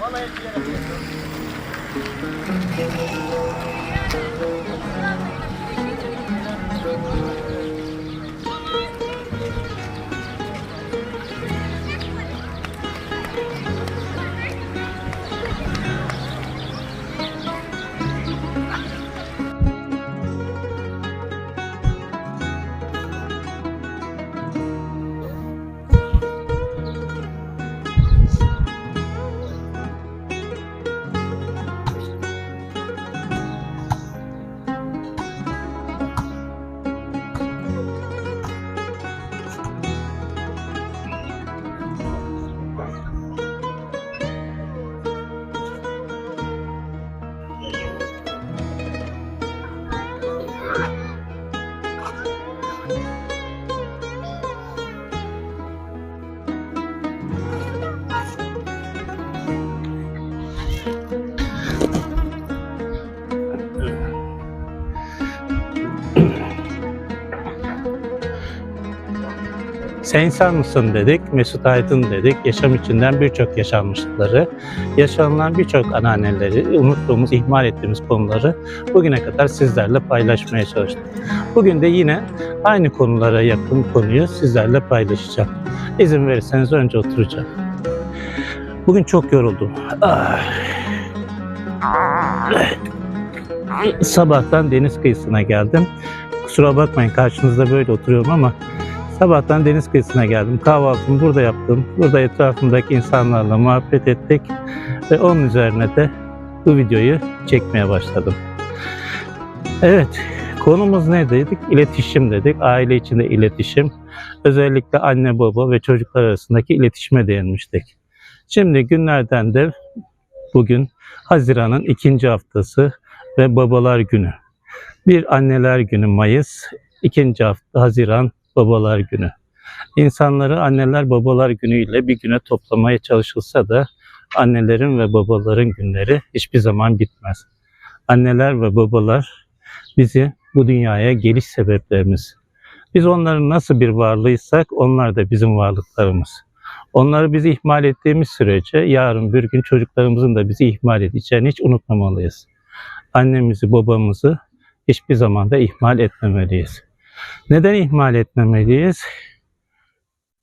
Vallahi ilgilenebilirim. Sen insan mısın dedik, Mesut Aydın dedik. Yaşam içinden birçok yaşanmışlıkları, yaşanılan birçok ananeleri, unuttuğumuz, ihmal ettiğimiz konuları bugüne kadar sizlerle paylaşmaya çalıştık. Bugün de yine aynı konulara yakın konuyu sizlerle paylaşacağım. İzin verirseniz önce oturacağım. Bugün çok yoruldum. Ah. Sabahtan deniz kıyısına geldim. Kusura bakmayın karşınızda böyle oturuyorum ama Sabahtan deniz kıyısına geldim. Kahvaltımı burada yaptım. Burada etrafımdaki insanlarla muhabbet ettik. Ve onun üzerine de bu videoyu çekmeye başladım. Evet, konumuz ne dedik? İletişim dedik. Aile içinde iletişim. Özellikle anne baba ve çocuklar arasındaki iletişime değinmiştik. Şimdi günlerden de bugün Haziran'ın ikinci haftası ve babalar günü. Bir anneler günü Mayıs, ikinci hafta Haziran Babalar Günü. İnsanları anneler babalar günüyle bir güne toplamaya çalışılsa da annelerin ve babaların günleri hiçbir zaman bitmez. Anneler ve babalar bizi bu dünyaya geliş sebeplerimiz. Biz onların nasıl bir varlığıysak onlar da bizim varlıklarımız. Onları biz ihmal ettiğimiz sürece yarın bir gün çocuklarımızın da bizi ihmal edeceğini hiç unutmamalıyız. Annemizi, babamızı hiçbir zaman da ihmal etmemeliyiz. Neden ihmal etmemeliyiz?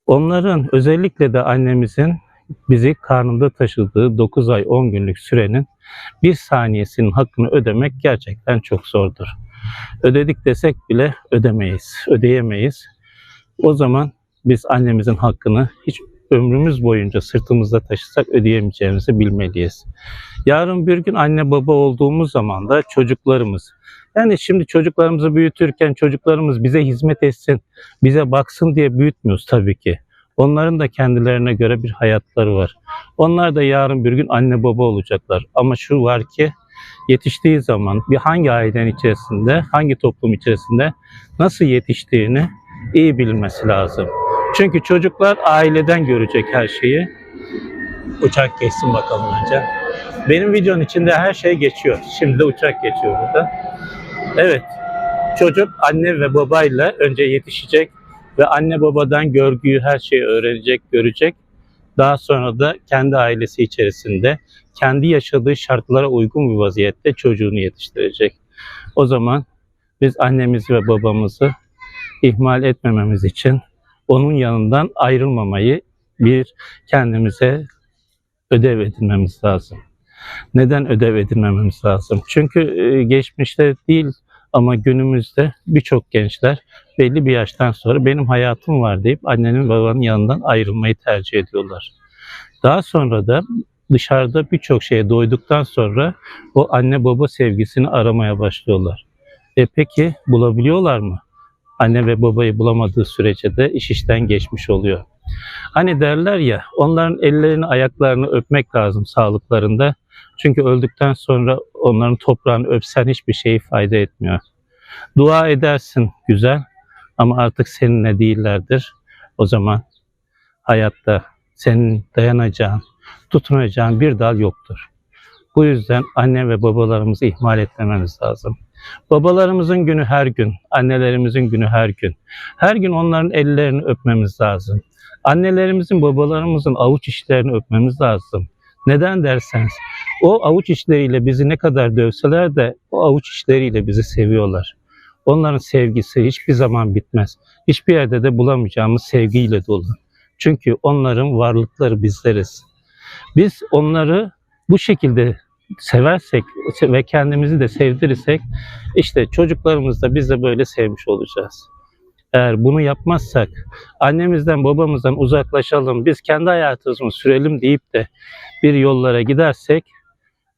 Onların özellikle de annemizin bizi karnında taşıdığı 9 ay 10 günlük sürenin bir saniyesinin hakkını ödemek gerçekten çok zordur. Ödedik desek bile ödemeyiz, ödeyemeyiz. O zaman biz annemizin hakkını hiç ömrümüz boyunca sırtımızda taşısak ödeyemeyeceğimizi bilmeliyiz. Yarın bir gün anne baba olduğumuz zaman da çocuklarımız yani şimdi çocuklarımızı büyütürken çocuklarımız bize hizmet etsin, bize baksın diye büyütmüyoruz tabii ki. Onların da kendilerine göre bir hayatları var. Onlar da yarın bir gün anne baba olacaklar. Ama şu var ki yetiştiği zaman bir hangi ailenin içerisinde, hangi toplum içerisinde nasıl yetiştiğini iyi bilmesi lazım. Çünkü çocuklar aileden görecek her şeyi. Uçak geçsin bakalım önce. Benim videonun içinde her şey geçiyor. Şimdi de uçak geçiyor burada. Evet, çocuk anne ve babayla önce yetişecek ve anne babadan görgüyü her şeyi öğrenecek, görecek. Daha sonra da kendi ailesi içerisinde kendi yaşadığı şartlara uygun bir vaziyette çocuğunu yetiştirecek. O zaman biz annemizi ve babamızı ihmal etmememiz için onun yanından ayrılmamayı bir kendimize ödev edinmemiz lazım. Neden ödev edinmememiz lazım? Çünkü geçmişte değil ama günümüzde birçok gençler belli bir yaştan sonra benim hayatım var deyip annenin babanın yanından ayrılmayı tercih ediyorlar. Daha sonra da dışarıda birçok şeye doyduktan sonra o anne baba sevgisini aramaya başlıyorlar. E peki bulabiliyorlar mı? Anne ve babayı bulamadığı sürece de iş işten geçmiş oluyor. Hani derler ya onların ellerini ayaklarını öpmek lazım sağlıklarında. Çünkü öldükten sonra onların toprağını öpsen hiçbir şey fayda etmiyor. Dua edersin güzel ama artık seninle değillerdir. O zaman hayatta senin dayanacağın, tutunacağın bir dal yoktur. Bu yüzden anne ve babalarımızı ihmal etmememiz lazım. Babalarımızın günü her gün, annelerimizin günü her gün. Her gün onların ellerini öpmemiz lazım. Annelerimizin, babalarımızın avuç içlerini öpmemiz lazım. Neden derseniz, o avuç içleriyle bizi ne kadar dövseler de o avuç içleriyle bizi seviyorlar. Onların sevgisi hiçbir zaman bitmez. Hiçbir yerde de bulamayacağımız sevgiyle dolu. Çünkü onların varlıkları bizleriz. Biz onları bu şekilde seversek ve kendimizi de sevdirirsek işte çocuklarımız da biz de böyle sevmiş olacağız. Eğer bunu yapmazsak annemizden babamızdan uzaklaşalım biz kendi hayatımızı sürelim deyip de bir yollara gidersek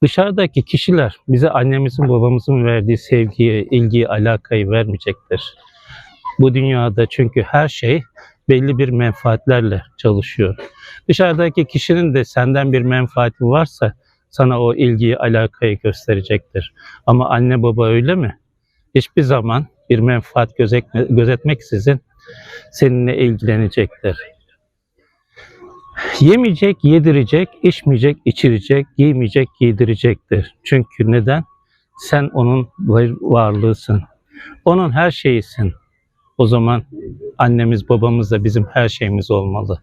dışarıdaki kişiler bize annemizin babamızın verdiği sevgiyi, ilgiyi, alakayı vermeyecektir. Bu dünyada çünkü her şey belli bir menfaatlerle çalışıyor. Dışarıdaki kişinin de senden bir menfaati varsa sana o ilgiyi, alakayı gösterecektir. Ama anne baba öyle mi? Hiçbir zaman bir menfaat gözetme, gözetmeksizin seninle ilgilenecektir. Yemeyecek, yedirecek, içmeyecek, içirecek, giymeyecek, giydirecektir. Çünkü neden? Sen onun var- varlığısın. Onun her şeyisin. O zaman annemiz, babamız da bizim her şeyimiz olmalı.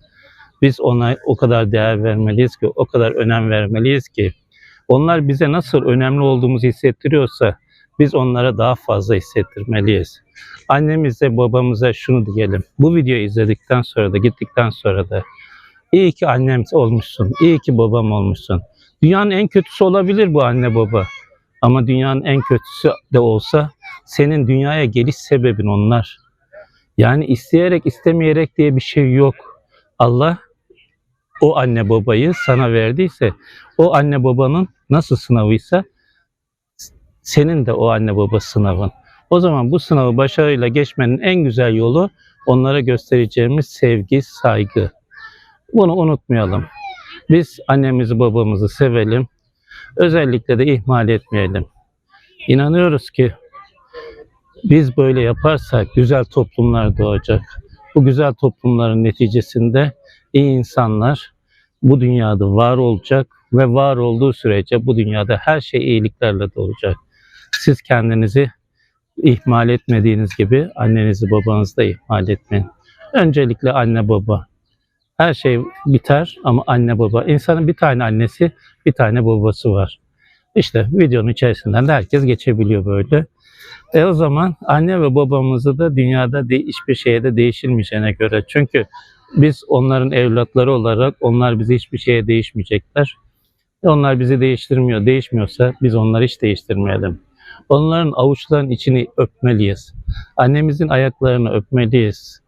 Biz ona o kadar değer vermeliyiz ki, o kadar önem vermeliyiz ki, onlar bize nasıl önemli olduğumuzu hissettiriyorsa, biz onlara daha fazla hissettirmeliyiz. Annemize, babamıza şunu diyelim. Bu videoyu izledikten sonra da, gittikten sonra da, iyi ki annem olmuşsun, iyi ki babam olmuşsun. Dünyanın en kötüsü olabilir bu anne baba. Ama dünyanın en kötüsü de olsa, senin dünyaya geliş sebebin onlar. Yani isteyerek istemeyerek diye bir şey yok. Allah o anne babayı sana verdiyse o anne babanın nasıl sınavıysa senin de o anne baba sınavın. O zaman bu sınavı başarıyla geçmenin en güzel yolu onlara göstereceğimiz sevgi, saygı. Bunu unutmayalım. Biz annemizi babamızı sevelim. Özellikle de ihmal etmeyelim. İnanıyoruz ki biz böyle yaparsak güzel toplumlar doğacak. Bu güzel toplumların neticesinde iyi insanlar bu dünyada var olacak ve var olduğu sürece bu dünyada her şey iyiliklerle dolacak. Siz kendinizi ihmal etmediğiniz gibi annenizi babanızı da ihmal etmeyin. Öncelikle anne baba. Her şey biter ama anne baba. İnsanın bir tane annesi, bir tane babası var. İşte videonun içerisinden de herkes geçebiliyor böyle. E o zaman anne ve babamızı da dünyada de, hiçbir şeye de değişilmeyeceğine göre. Çünkü biz onların evlatları olarak onlar bizi hiçbir şeye değişmeyecekler. E onlar bizi değiştirmiyor. Değişmiyorsa biz onları hiç değiştirmeyelim. Onların avuçlarının içini öpmeliyiz. Annemizin ayaklarını öpmeliyiz.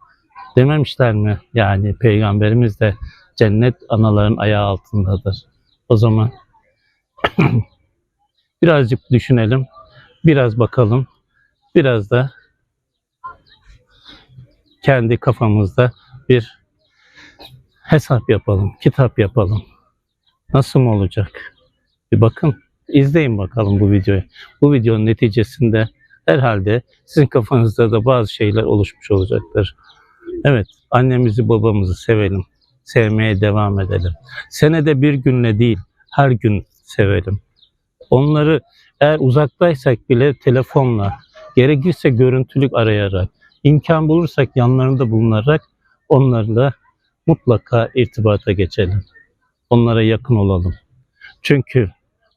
Dememişler mi? Yani peygamberimiz de cennet anaların ayağı altındadır. O zaman birazcık düşünelim, biraz bakalım, biraz da kendi kafamızda bir hesap yapalım, kitap yapalım. Nasıl mı olacak? Bir bakın izleyin bakalım bu videoyu. Bu videonun neticesinde herhalde sizin kafanızda da bazı şeyler oluşmuş olacaktır. Evet, annemizi babamızı sevelim. Sevmeye devam edelim. Senede bir günle değil, her gün sevelim. Onları eğer uzaktaysak bile telefonla, gerekirse görüntülük arayarak, imkan bulursak yanlarında bulunarak onlarla mutlaka irtibata geçelim. Onlara yakın olalım. Çünkü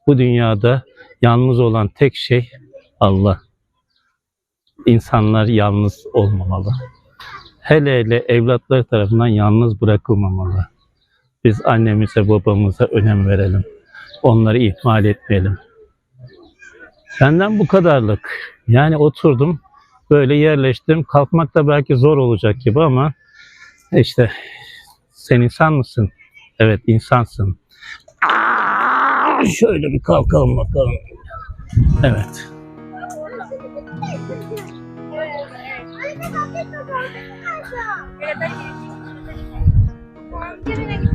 bu dünyada yalnız olan tek şey Allah. İnsanlar yalnız olmamalı. Hele hele evlatlar tarafından yalnız bırakılmamalı. Biz annemize babamıza önem verelim. Onları ihmal etmeyelim. Benden bu kadarlık. Yani oturdum, böyle yerleştim. Kalkmak da belki zor olacak gibi ama işte sen insan mısın? Evet insansın. Aa, şöyle bir kalkalım bakalım. Evet. さん。ありがとうございます。